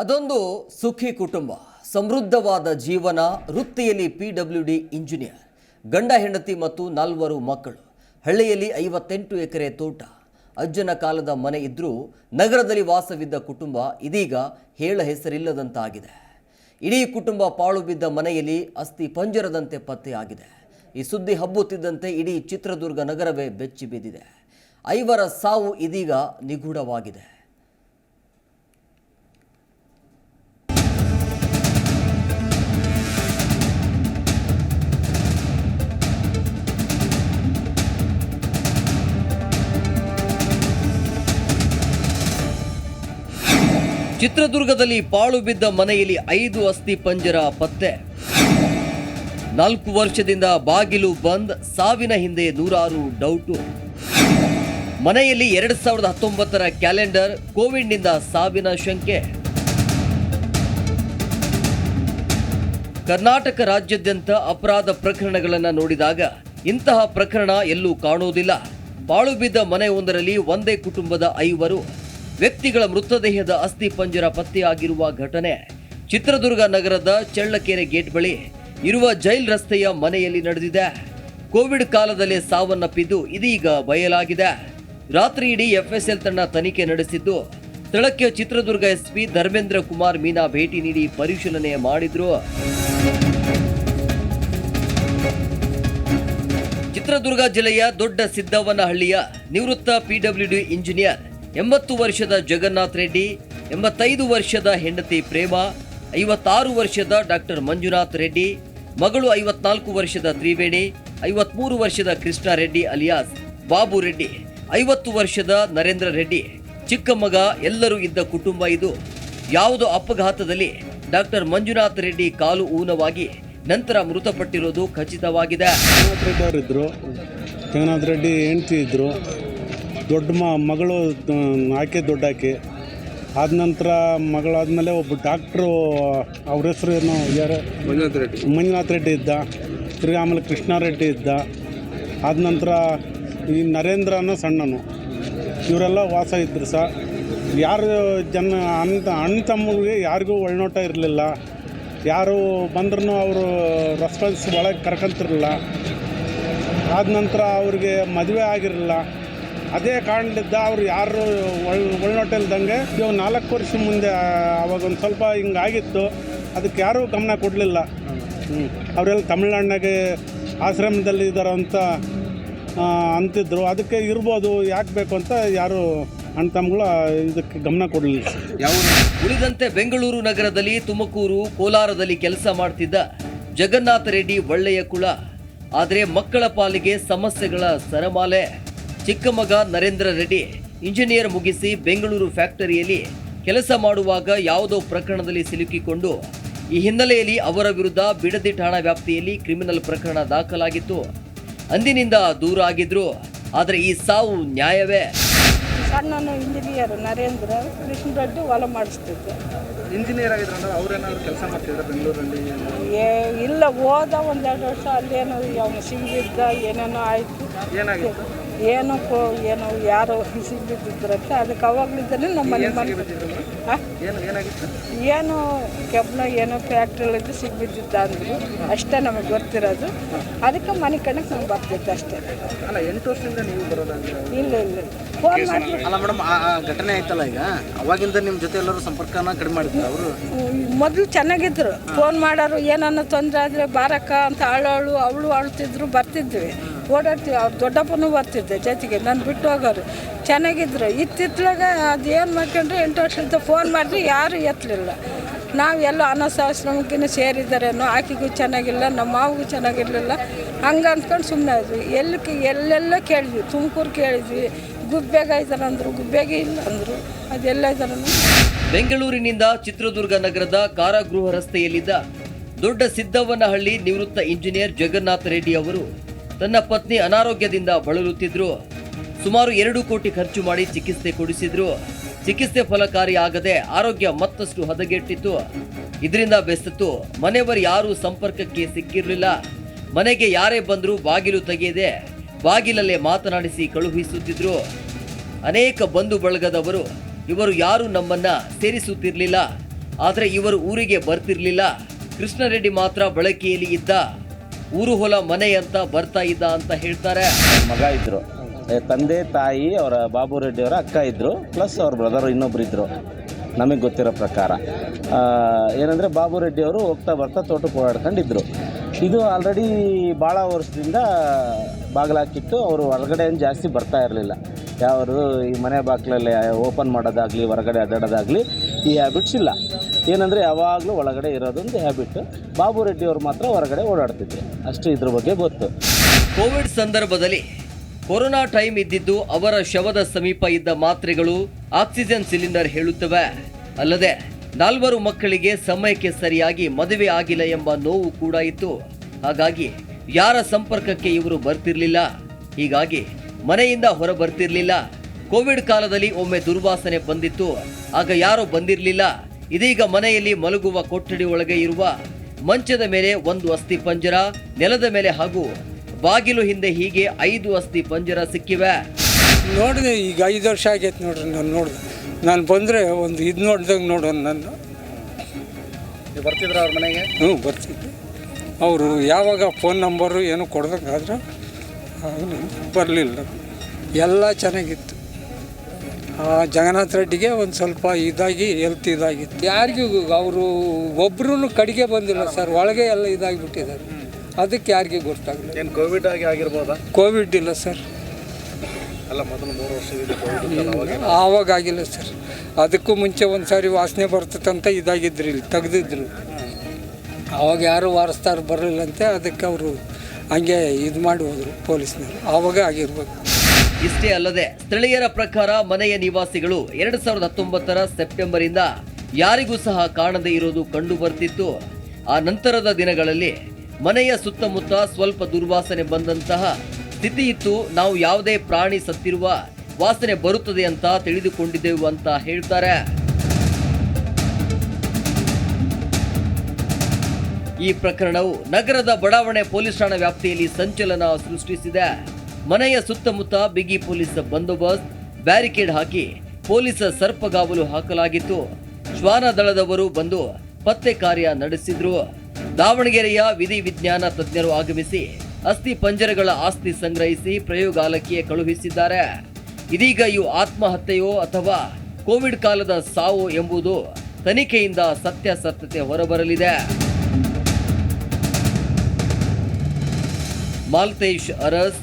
ಅದೊಂದು ಸುಖಿ ಕುಟುಂಬ, ಸಮೃದ್ಧವಾದ ಜೀವನ, ವೃತ್ತಿಯಲ್ಲಿ ಪಿ ಡಬ್ಲ್ಯೂ ಡಿ ಇಂಜಿನಿಯರ್ ಗಂಡ, ಹೆಂಡತಿ ಮತ್ತು ನಾಲ್ವರು ಮಕ್ಕಳು. ಹಳ್ಳಿಯಲ್ಲಿ ಐವತ್ತೆಂಟು ಎಕರೆ ತೋಟ. ಅಜ್ಜನ ಕಾಲದ ಮನೆ ಇದ್ದರೂ ನಗರದಲ್ಲಿ ವಾಸವಿದ್ದ ಕುಟುಂಬ ಇದೀಗ ಹೇಳ ಹೆಸರಿಲ್ಲದಂತಾಗಿದೆ. ಇಡೀ ಕುಟುಂಬ ಪಾಳು ಬಿದ್ದ ಮನೆಯಲ್ಲಿ ಅಸ್ಥಿ ಪಂಜರದಂತೆ ಪತ್ತೆಯಾಗಿದೆ ಈ ಸುದ್ದಿ ಹಬ್ಬುತ್ತಿದ್ದಂತೆ ಇಡೀ ಚಿತ್ರದುರ್ಗ ನಗರವೇ ಬೆಚ್ಚಿ ಬಿದ್ದಿದೆ. ಐವರ ಸಾವು ಇದೀಗ ನಿಗೂಢವಾಗಿದೆ. ಚಿತ್ರದುರ್ಗದಲ್ಲಿ ಪಾಳು ಬಿದ್ದ ಮನೆಯಲ್ಲಿ ಐದು ಅಸ್ಥಿ ಪಂಜರ ಪತ್ತೆ. ನಾಲ್ಕು ವರ್ಷದಿಂದ ಬಾಗಿಲು ಬಂದ್, ಸಾವಿನ ಹಿಂದೆ ನೂರಾರು ಡೌಟು. ಮನೆಯಲ್ಲಿ ಎರಡು ಸಾವಿರದ ಹತ್ತೊಂಬತ್ತರ ಕ್ಯಾಲೆಂಡರ್, ಕೋವಿಡ್ನಿಂದ ಸಾವಿನ ಶಂಕೆ. ಕರ್ನಾಟಕ ರಾಜ್ಯಾದ್ಯಂತ ಅಪರಾಧ ಪ್ರಕರಣಗಳನ್ನು ನೋಡಿದಾಗ ಇಂತಹ ಪ್ರಕರಣ ಎಲ್ಲೂ ಕಾಣುವುದಿಲ್ಲ ಪಾಳು ಬಿದ್ದ ಮನೆಯೊಂದರಲ್ಲಿ ಒಂದೇ ಕುಟುಂಬದ ಐವರು. ವ್ಯಕ್ತಿಗಳ ಮೃತದೇಹದ ಅಸ್ಥಿ ಪಂಜರ ಪತ್ತೆಯಾಗಿರುವ ಘಟನೆ ಚಿತ್ರದುರ್ಗ ನಗರದ ಚಳ್ಳಕೆರೆ ಗೇಟ್ ಬಳಿ ಇರುವ ಜೈಲ್ ರಸ್ತೆಯ ಮನೆಯಲ್ಲಿ ನಡೆದಿದೆ. ಕೋವಿಡ್ ಕಾಲದಲ್ಲಿ ಸಾವನ್ನಪ್ಪಿದ್ದು ಇದೀಗ ಬಯಲಾಗಿದೆ. ರಾತ್ರಿ ಇಡೀ ಎಫ್ಎಸ್ಎಲ್ ತಂಡ ತನಿಖೆ ನಡೆಸಿದ್ದು, ಸ್ಥಳಕ್ಕೆ ಚಿತ್ರದುರ್ಗ ಎಸ್ಪಿ ಧರ್ಮೇಂದ್ರ ಕುಮಾರ್ ಮೀನಾ ಭೇಟಿ ನೀಡಿ ಪರಿಶೀಲನೆ ಮಾಡಿದ್ರು. ಚಿತ್ರದುರ್ಗ ಜಿಲ್ಲೆಯ ದೊಡ್ಡ ಸಿದ್ದವನಹಳ್ಳಿಯ ನಿವೃತ್ತ ಪಿಡಬ್ಲ್ಯೂಡಿ ಇಂಜಿನಿಯರ್ ಎಂಬತ್ತು ವರ್ಷದ ಜಗನ್ನಾಥ್ ರೆಡ್ಡಿ, ಎಂಬತ್ತೈದು ವರ್ಷದ ಹೆಂಡತಿ ಪ್ರೇಮ, ಐವತ್ತಾರು ವರ್ಷದ ಡಾಕ್ಟರ್ ಮಂಜುನಾಥ್ ರೆಡ್ಡಿ, ಮಗಳು ಐವತ್ನಾಲ್ಕು ವರ್ಷದ ತ್ರಿವೇಣಿ, ಐವತ್ಮೂರು ವರ್ಷದ ಕೃಷ್ಣ ರೆಡ್ಡಿ ಅಲಿಯಾಸ್, ಬಾಬು ರೆಡ್ಡಿ, ಐವತ್ತು ವರ್ಷದ ನರೇಂದ್ರ ರೆಡ್ಡಿ, ಚಿಕ್ಕ ಮಗ ಎಲ್ಲರೂ ಇದ್ದ ಕುಟುಂಬ ಇದು. ಯಾವುದೋ ಅಪಘಾತದಲ್ಲಿ ಡಾಕ್ಟರ್ ಮಂಜುನಾಥ್ ರೆಡ್ಡಿ ಕಾಲು ಊನವಾಗಿ ನಂತರ ಮೃತಪಟ್ಟಿರೋದು ಖಚಿತವಾಗಿದೆ. ಜಗನ್ನಾಥ್ ರೆಡ್ಡಿ ಹೆಂಡ್ತಿ ಇದ್ದರು ದೊಡ್ಡ ಮ ಮಗಳು ಆಕೆ ದೊಡ್ಡ ಆಕೆ. ಆದ ನಂತರ ಮಗಳಾದಮೇಲೆ ಒಬ್ಬ ಡಾಕ್ಟ್ರು ಅವ್ರ ಹೆಸರು ಏನು ಯಾರು? ಮಂಜುನಾಥ್ ರೆಡ್ಡಿ. ಮಂಜುನಾಥ್ ರೆಡ್ಡಿ ಇದ್ದ. ತಿರ್ಗಿ ಆಮೇಲೆ ಕೃಷ್ಣಾರೆಡ್ಡಿ ಇದ್ದ. ಆದ ನಂತರ ಈ ನರೇಂದ್ರ ಅನ್ನೋ ಸಣ್ಣನು. ಇವರೆಲ್ಲ ವಾಸ ಇದ್ದರು ಸಹ ಯಾರು ಜನ ಅಣ್ಣ ಅಣ್ಣ ತಮ್ಮಗೆ ಯಾರಿಗೂ ಒಳನೋಟ ಇರಲಿಲ್ಲ. ಯಾರು ಬಂದ್ರೂ ಅವರು ರೆಸ್ಪಾನ್ಸ್ ಒಳಗೆ ಕರ್ಕೊಂತಿರಲಿಲ್ಲ. ಆದ ನಂತರ ಅವ್ರಿಗೆ ಮದುವೆ ಆಗಿರಲಿಲ್ಲ. ಅದೇ ಕಾರಣದಿಂದ ಅವ್ರು ಯಾರು ಒಳ್ ಇವಾಗ ನಾಲ್ಕು ವರ್ಷ ಮುಂದೆ ಅವಾಗ ಒಂದು ಸ್ವಲ್ಪ ಹಿಂಗಾಗಿತ್ತು. ಅದಕ್ಕೆ ಯಾರೂ ಗಮನ ಕೊಡಲಿಲ್ಲ. ಅವರೆಲ್ಲ ತಮಿಳ್ನಾಡಿನಾಗೆ ಆಶ್ರಮದಲ್ಲಿ ಇದ್ದಾರೆ ಅಂತ ಅಂತಿದ್ರು. ಅದಕ್ಕೆ ಇರ್ಬೋದು, ಯಾಕೆ ಬೇಕು ಅಂತ ಯಾರು ಅಣ್ಣ ತಮ್ಮಗಳು ಇದಕ್ಕೆ ಗಮನ ಕೊಡಲಿಲ್ಲ. ಯಾವ ಉಳಿದಂತೆ ಬೆಂಗಳೂರು ನಗರದಲ್ಲಿ ತುಮಕೂರು, ಕೋಲಾರದಲ್ಲಿ ಕೆಲಸ ಮಾಡ್ತಿದ್ದ ಜಗನ್ನಾಥ ರೆಡ್ಡಿ ಒಳ್ಳೆಯ ಕುಳ ಆದರೆ ಮಕ್ಕಳ ಪಾಲಿಗೆ ಸಮಸ್ಯೆಗಳ ಸರಮಾಲೆ. ಚಿಕ್ಕ ಮಗ ನರೇಂದ್ರ ರೆಡ್ಡಿ ಇಂಜಿನಿಯರ್ ಮುಗಿಸಿ ಬೆಂಗಳೂರು ಫ್ಯಾಕ್ಟರಿಯಲ್ಲಿ ಕೆಲಸ ಮಾಡುವಾಗ ಯಾವುದೋ ಪ್ರಕರಣದಲ್ಲಿ ಸಿಲುಕಿಕೊಂಡು ಈ ಹಿನ್ನೆಲೆಯಲ್ಲಿ ಅವರ ವಿರುದ್ಧ ಬಿಡದಿ ಠಾಣಾ ವ್ಯಾಪ್ತಿಯಲ್ಲಿ ಕ್ರಿಮಿನಲ್ ಪ್ರಕರಣ ದಾಖಲಾಗಿತ್ತು. ಅಂದಿನಿಂದ ದೂರ ಆಗಿದ್ರು ಆದರೆ ಈ ಸಾವು ನ್ಯಾಯವೇ? ಸಣ್ಣನು ಇಂಜಿನಿಯರ್ ನರೇಂದ್ರ ಕೃಷ್ಣ ರೆಡ್ಡಿ ಹೊಲ ಮಾಡಿಸ್ತಿದ್ದೆ ಇಂಜಿನಿಯರ್ ಆಗಿದ್ರು ಅವ್ರೇನಾದ್ರು ಕೆಲಸ ಮಾಡ್ತಿದ್ರು ಬೆಂಗಳೂರಲ್ಲಿ? ಏ ಇಲ್ಲ ಹೋದ ಒಂದೆರಡು ವರ್ಷ ಅಲ್ಲೇನೋ ಅವನು ಸಿಂಗಿದ್ದ ಏನೇನೋ ಆಯಿತು. ಏನಾಗಿತ್ತು? ಏನೋ ಕೋ ಏನೋ ಯಾರೋ ಸಿಗಿದ್ದಿದ್ರಂತೆ ಅದಕ್ಕೆ ಅವಾಗ್ಲಿದ್ದಾನೆ ನಮ್ಮ ಮನೆ ಮನೆ ಆ? ಏನು ಏನಾಗಿತ್ತು ಏನು ಕೆಬ್ಬನ ಏನೋ ಫ್ಯಾಕ್ಟ್ರಿಗಳಿದ್ದು ಸಿಗ್ಬಿದ್ದಿದ್ದ ಅಂದರು. ಅಷ್ಟೇ ನಮಗೆ ಗೊತ್ತಿರೋದು. ಅದಕ್ಕೆ ಮನೆ ಕಣಕ್ಕೆ ನಾವು ಬರ್ತಿತ್ತು ಅಷ್ಟೇ. ಅಲ್ಲ ಎಂಟು ವರ್ಷದಿಂದ ನೀವು ಬರೋದಾದ್ರೆ ಇಲ್ಲ ಇಲ್ಲ ಫೋನ್ ಮಾಡಿ ಅಲ್ಲ ಮೇಡಮ್ ಆ ಆ ಘಟನೆ ಆಯ್ತಲ್ಲ ಈಗ? ಅವಾಗಿಂದ ನಿಮ್ಮ ಜೊತೆ ಎಲ್ಲರೂ ಸಂಪರ್ಕನ ಕಡಿಮೆ ಮಾಡಿದ್ರು ಅವರು? ಮೊದಲು ಚೆನ್ನಾಗಿದ್ರು. ಫೋನ್ ಮಾಡೋರು ಏನನ್ನ ತೊಂದರೆ ಆದರೆ ಬಾರಕ್ಕ ಅಂತ ಅಳೋಳು ಅವಳು ಅಳ್ತಿದ್ರು ಬರ್ತಿದ್ವಿ. ಓಡಾಡ್ತೀವಿ, ಅವ್ರು ದೊಡ್ಡಪ್ಪನೂ ಬರ್ತಿದ್ದೆ ಜೊತೆಗೆ, ನಾನು ಬಿಟ್ಟು ಹೋಗೋರು ಚೆನ್ನಾಗಿದ್ರು. ಇತ್ತಿತ್ಲಾಗ ಅದು ಏನು ಮಾಡ್ಕೊಂಡ್ರೆ ಎಂಟು ವರ್ಷದಿಂದ ಫೋನ್ ಮಾಡಿದ್ರೆ ಯಾರೂ ಎತ್ತಲಿಲ್ಲ ನಾವೆಲ್ಲ ಅನಾಥಾಶ್ರಮಕ್ಕೇ ಸೇರಿದ್ದಾರೇನೋ ಆಕೆಗೂ ಚೆನ್ನಾಗಿಲ್ಲ, ನಮ್ಮ ಮಾವಿಗೂ ಚೆನ್ನಾಗಿರಲಿಲ್ಲ. ಹಂಗೆ ಅಂದ್ಕೊಂಡು ಸುಮ್ಮನೆ ಆದ್ವಿ ಎಲ್ಲಿ ಎಲ್ಲೆಲ್ಲ ಕೇಳಿದ್ವಿ. ತುಮಕೂರು ಕೇಳಿದ್ವಿ. ಗುಬ್ಬೆಗ ಇದ್ದಾರೆ ಗುಬ್ಬೇಗೆ ಇಲ್ಲ ಅಂದರು. ಅದೆಲ್ಲ ಇದ್ದಾರೆ ಬೆಂಗಳೂರಿನಿಂದ ಚಿತ್ರದುರ್ಗ ನಗರದ ಕಾರಾಗೃಹ ರಸ್ತೆಯಲ್ಲಿದ್ದ ದೊಡ್ಡ ಸಿದ್ದವ್ವನಹಳ್ಳಿ ನಿವೃತ್ತ ಇಂಜಿನಿಯರ್ ಜಗನ್ನಾಥ ರೆಡ್ಡಿ ಅವರು ತನ್ನ ಪತ್ನಿ ಅನಾರೋಗ್ಯದಿಂದ ಬಳಲುತ್ತಿದ್ರು. ಸುಮಾರು ಎರಡು ಕೋಟಿ ಖರ್ಚು ಮಾಡಿ ಚಿಕಿತ್ಸೆ ಕೊಡಿಸಿದ್ರು. ಚಿಕಿತ್ಸೆ ಫಲಕಾರಿಯಾಗದೆ ಆರೋಗ್ಯ ಮತ್ತಷ್ಟು ಹದಗೆಟ್ಟಿತ್ತು. ಇದರಿಂದ ಬೆಸತ್ತು, ಮನೆಯವರು ಯಾರೂ ಸಂಪರ್ಕಕ್ಕೆ ಸಿಕ್ಕಿರಲಿಲ್ಲ. ಮನೆಗೆ ಯಾರೇ ಬಂದರೂ ಬಾಗಿಲು ತೆಗೆಯದೆ ಬಾಗಿಲಲ್ಲೇ ಮಾತನಾಡಿಸಿ ಕಳುಹಿಸುತ್ತಿದ್ರು. ಅನೇಕ ಬಂಧು ಬಳಗದವರು, ಇವರು ಯಾರು ನಮ್ಮನ್ನ ಸೇರಿಸುತ್ತಿರಲಿಲ್ಲ. ಆದರೆ ಇವರು ಊರಿಗೆ ಬರ್ತಿರಲಿಲ್ಲ. ಕೃಷ್ಣರೆಡ್ಡಿ ಮಾತ್ರ ಬಳಕೆಯಲ್ಲಿ ಇದ್ದ. ಊರು ಹೊಲ ಮನೆ ಅಂತ ಬರ್ತಾ ಇದ್ದ ಅಂತ ಹೇಳ್ತಾರೆ. ಮಗ ಇದ್ರು. ತಂದೆ, ತಾಯಿ, ಅವರ ಬಾಬು ರೆಡ್ಡಿ ಅವರ ಅಕ್ಕ ಇದ್ದರು ಪ್ಲಸ್ ಅವ್ರ ಬ್ರದರ್ ಇನ್ನೊಬ್ರು ಇದ್ದರು ನಮಗೆ ಗೊತ್ತಿರೋ ಪ್ರಕಾರ. ಏನಂದರೆ ಬಾಬು ರೆಡ್ಡಿ ಅವರು ಹೋಗ್ತಾ ಬರ್ತಾ ತೋಟಕ್ಕೆ ಓಡಾಡ್ಕೊಂಡಿದ್ರು. ಇದು ಆಲ್ರೆಡಿ ಭಾಳ ವರ್ಷದಿಂದ ಬಾಗಿಲಾಕಿತ್ತು ಅವರು ಹೊರಗಡೆ ಏನು ಜಾಸ್ತಿ ಬರ್ತಾ ಇರಲಿಲ್ಲ. ಯಾವರು ಈ ಮನೆ ಬಾಗಿಲಲ್ಲಿ ಓಪನ್ ಮಾಡೋದಾಗಲಿ, ಹೊರಗಡೆ ಅಡ್ಡಾಡೋದಾಗಲಿ ಈ ಹ್ಯಾಬಿಟ್ಸ್ ಇಲ್ಲ. ಏನಂದರೆ ಯಾವಾಗಲೂ ಒಳಗಡೆ ಇರೋದೊಂದು ಹ್ಯಾಬಿಟ್ ಬಾಬು ರೆಡ್ಡಿ ಅವರು ಮಾತ್ರ ಹೊರಗಡೆ ಓಡಾಡ್ತಿದ್ರು. ಅಷ್ಟು ಇದ್ರ ಬಗ್ಗೆ ಗೊತ್ತು. ಕೋವಿಡ್ ಸಂದರ್ಭದಲ್ಲಿ ಕೊರೋನಾ ಟೈಮ್ ಇದ್ದಿದ್ದು ಅವರ ಶವದ ಸಮೀಪ ಇದ್ದ ಮಾತ್ರೆಗಳು ಆಕ್ಸಿಜನ್ ಸಿಲಿಂಡರ್ ಹೇಳುತ್ತವೆ. ಅಲ್ಲದೆ ನಾಲ್ವರು ಮಕ್ಕಳಿಗೆ ಸಮಯಕ್ಕೆ ಸರಿಯಾಗಿ ಮದುವೆ ಆಗಿಲ್ಲ ಎಂಬ ನೋವು ಕೂಡ ಇತ್ತು. ಹಾಗಾಗಿ ಯಾರ ಸಂಪರ್ಕಕ್ಕೆ ಇವರು ಬರ್ತಿರ್ಲಿಲ್ಲ? ಹೀಗಾಗಿ ಮನೆಯಿಂದ ಹೊರ ಬರ್ತಿರ್ಲಿಲ್ಲ ಕೋವಿಡ್ ಕಾಲದಲ್ಲಿ ಒಮ್ಮೆ ದುರ್ವಾಸನೆ ಬಂದಿತ್ತು. ಆಗ ಯಾರು ಬಂದಿರಲಿಲ್ಲ? ಇದೀಗ ಮನೆಯಲ್ಲಿ ಮಲಗುವ ಕೊಠಡಿ ಒಳಗೆ ಇರುವ ಮಂಚದ ಮೇಲೆ ಒಂದು ಅಸ್ಥಿ ಪಂಜರ ನೆಲದ ಮೇಲೆ ಹಾಗೂ ಬಾಗಿಲು ಹಿಂದೆ ಹೀಗೆ ಐದು ಅಸ್ಥಿ ಪಂಜರ ಸಿಕ್ಕಿವೆ. ನೋಡಿದೆ ಈಗ ಐದು ವರ್ಷ ಆಗೈತೆ ನೋಡ್ರಿ ನಾನು ನೋಡಿದೆ. ನಾನು ಬಂದರೆ ಒಂದು ಇದು ನೋಡ್ದಂಗೆ ನೋಡೋಣ ನಾನು. ಬರ್ತಿದ್ರ ಅವ್ರ ಮನೆಗೆ? ಹ್ಞೂ ಬರ್ತಿದ್ದೆ. ಅವರು ಯಾವಾಗ ಫೋನ್ ನಂಬರು ಏನು ಕೊಡ್ದಂಗಾದ್ರೆ ಬರಲಿಲ್ಲ. ಎಲ್ಲ ಚೆನ್ನಾಗಿತ್ತು. ಜಗನ್ನಾಥ್ ರೆಡ್ಡಿಗೆ ಒಂದು ಸ್ವಲ್ಪ ಇದಾಗಿ ಹೆಲ್ತ್ ಇದಾಗಿತ್ತು. ಯಾರಿಗೂ ಅವರು ಒಬ್ಬರೂ ಕಡೆಗೆ ಬಂದಿಲ್ಲ ಸರ್ ಒಳಗೆ ಎಲ್ಲ ಇದಾಗಿಬಿಟ್ಟಿದ್ದಾರೆ. ಅದಕ್ಕೆ ಯಾರಿಗೂ ಗೊತ್ತಾಗಲಿಲ್ಲ. ಏನು ಕೋವಿಡ್ ಆಗಿ ಆಗಿರ್ಬೋದಾ? ಕೋವಿಡ್ ಇಲ್ಲ ಸರ್. ಅಲ್ಲ ಮೊದಲು ಮೂರು ಅವಾಗ ಆವಾಗ ಆಗಿಲ್ಲ ಸರ್. ಅದಕ್ಕೂ ಮುಂಚೆ ಒಂದು ಸಾರಿ ವಾಸನೆ ಬರ್ತದಂತ ಇದಾಗಿದ್ರು ಇಲ್ಲಿ ತೆಗೆದಿದ್ರು. ಆವಾಗ ಯಾರು ವಾರಸ್ತಾರ ಬರಲಿಲ್ಲಂತೆ ಅದಕ್ಕೆ ಅವರು ಹಂಗೆ ಇದು ಮಾಡಿ ಹೋದರು ಪೊಲೀಸ್ನವರು. ಆವಾಗ ಆಗಿರ್ಬೇಕು. ಇಷ್ಟೇ ಅಲ್ಲದೆ ಸ್ಥಳೀಯರ ಪ್ರಕಾರ ಮನೆಯ ನಿವಾಸಿಗಳು ಎರಡು ಸಾವಿರದ ಹತ್ತೊಂಬತ್ತರ ಸೆಪ್ಟೆಂಬರ್ ಇಂದ ಯಾರಿಗೂ ಸಹ ಕಾಣದೇ ಇರೋದು ಕಂಡು ಬರ್ತಿತ್ತು. ಆ ನಂತರದ ದಿನಗಳಲ್ಲಿ ಮನೆಯ ಸುತ್ತಮುತ್ತ ಸ್ವಲ್ಪ ದುರ್ವಾಸನೆ ಬಂದಂತಹ ಸ್ಥಿತಿ ಇತ್ತು. ನಾವು ಯಾವುದೇ ಪ್ರಾಣಿ ಸತ್ತಿರುವ ವಾಸನೆ ಬರುತ್ತದೆ ಅಂತ ತಿಳಿದುಕೊಂಡಿದ್ದೆವು ಅಂತ ಹೇಳ್ತಾರೆ. ಈ ಪ್ರಕರಣವು ನಗರದ ಬಡಾವಣೆ ಪೊಲೀಸ್ ಠಾಣಾ ವ್ಯಾಪ್ತಿಯಲ್ಲಿ ಸಂಚಲನ ಸೃಷ್ಟಿಸಿದೆ. ಮನೆಯ ಸುತ್ತಮುತ್ತ ಬಿಗಿ ಪೊಲೀಸ್ ಬಂದೋಬಸ್ತ್ ಬ್ಯಾರಿಕೇಡ್ ಹಾಕಿ ಪೊಲೀಸ್ ಸರ್ಪಗಾವಲು ಹಾಕಲಾಗಿತ್ತು. ಶ್ವಾನ ದಳದವರು ಬಂದು ಪತ್ತೆ ಕಾರ್ಯ ನಡೆಸಿದ್ರು. ದಾವಣಗೆರೆಯ ವಿಧಿ ವಿಜ್ಞಾನ ತಜ್ಞರು ಆಗಮಿಸಿ ಅಸ್ಥಿ ಪಂಜರಗಳ ಆಸ್ತಿ ಸಂಗ್ರಹಿಸಿ ಪ್ರಯೋಗಾಲಕ್ಕೆ ಕಳುಹಿಸಿದ್ದಾರೆ. ಇದೀಗ ಇವು ಆತ್ಮಹತ್ಯೆಯೋ ಅಥವಾ ಕೋವಿಡ್ ಕಾಲದ ಸಾವು ಎಂಬುದು ತನಿಖೆಯಿಂದ ಸತ್ಯಾಸತ್ಯತೆ ಹೊರಬರಲಿದೆ. Malthesh Aras